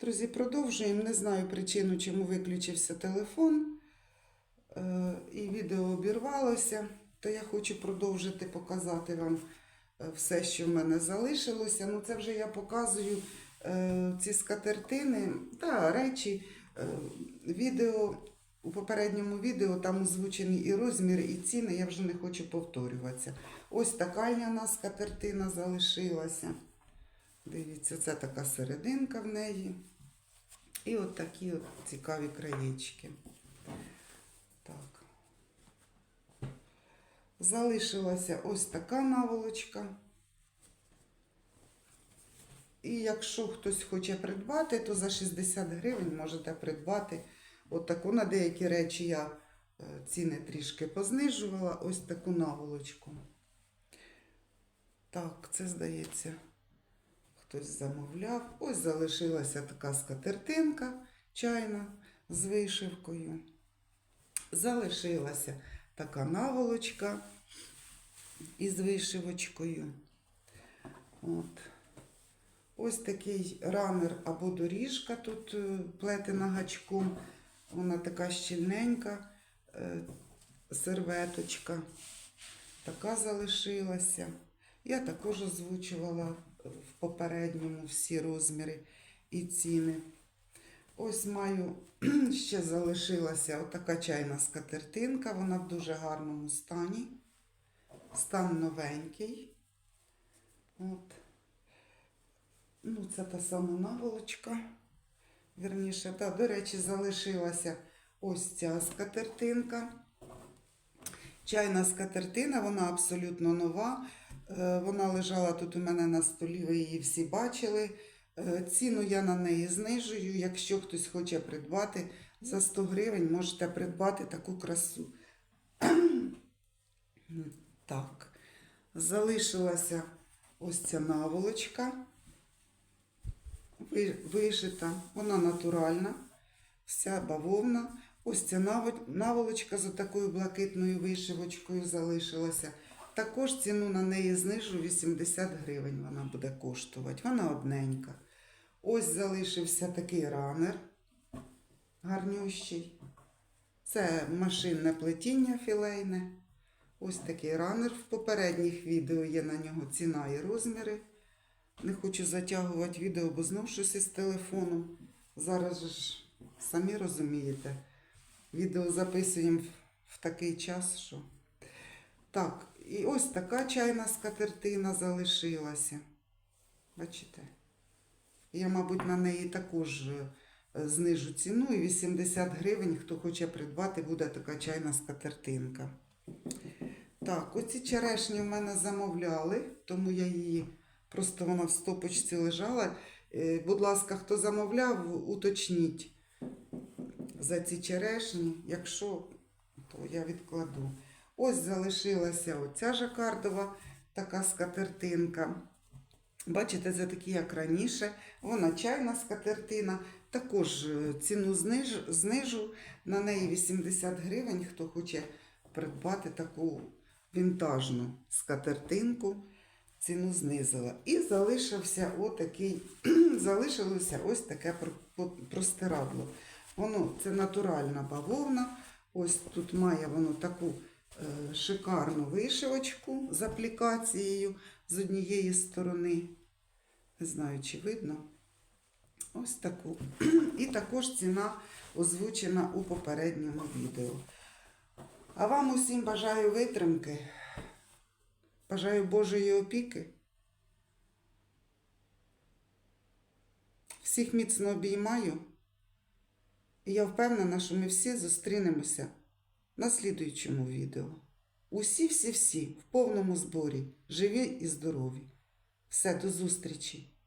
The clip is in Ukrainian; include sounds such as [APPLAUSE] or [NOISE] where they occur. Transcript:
Друзі, продовжуємо. Не знаю причину, чому виключився телефон е, і відео обірвалося. То я хочу продовжити показати вам е, все, що в мене залишилося. Ну, це вже я показую е, ці скатертини та речі. Відео у попередньому відео там озвучені і розміри, і ціни. Я вже не хочу повторюватися. Ось така скатертина залишилася. Дивіться, це така серединка в неї. І от такі от цікаві краєчки. Так. Залишилася ось така наволочка. І якщо хтось хоче придбати, то за 60 гривень можете придбати от таку на деякі речі я е, ціни трішки познижувала. Ось таку наволочку. Так, це здається хтось замовляв. Ось залишилася така скатертинка чайна з вишивкою. Залишилася така наволочка із вишивочкою. От. Ось такий ранер або доріжка тут е, плетена гачком. Вона така щільненька, е, серветочка. Така залишилася. Я також озвучувала в попередньому всі розміри і ціни. Ось маю [CLEARS THROAT] ще залишилася отака чайна скатертинка. Вона в дуже гарному стані. Стан новенький. От. Ну, це та сама наволочка. Вірніше, та, до речі, залишилася ось ця скатертинка. Чайна скатертина, вона абсолютно нова. Е, Вона лежала тут у мене на столі, ви її всі бачили. Е, Ціну я на неї знижую. Якщо хтось хоче придбати за 100 гривень, можете придбати таку красу. [CLEARS THROAT] Так, залишилася ось ця наволочка. Ви- Вишита, вона натуральна, вся бавовна. Ось ця наволочка з такою блакитною вишивочкою залишилася. Також ціну на неї знижу 80 гривень вона буде коштувати. Вона одненька. Ось залишився такий ранер гарнющий. Це машинне плетіння філейне. Ось такий ранер. В попередніх відео є на нього ціна і розміри. Не хочу затягувати відео, бо знов щось із телефоном. Зараз ж самі розумієте. Відео записуємо в- такий час, що. Так, і ось така чайна скатертина залишилася. Бачите? Я, мабуть, на неї також е, знижу ціну і 80 гривень, хто хоче придбати, буде така чайна скатертинка. Так, оці черешні в мене замовляли, тому я її просто вона в стопочці лежала. Е, Будь ласка, хто замовляв, уточніть за ці черешні. Якщо, то я відкладу. Ось залишилася оця жакардова така скатертинка. Бачите, це такі, як раніше. Вона чайна скатертина. Також е, ціну зниж, знижу на неї 80 гривень, хто хоче придбати таку вінтажну скатертинку. Ціну знизила. І залишився отакий, [CLEARS THROAT] залишилося ось таке простирадло. Воно це натуральна бавовна. Ось тут має воно таку шикарну вишивочку з аплікацією з однієї сторони. Не знаю, чи видно. Ось таку. І також ціна озвучена у попередньому відео. А вам усім бажаю витримки. Бажаю Божої опіки. Всіх міцно обіймаю. І я впевнена, що ми всі зустрінемося на слідуючому відео. Усі-всі-всі в повному зборі, живі і здорові. Все, до зустрічі!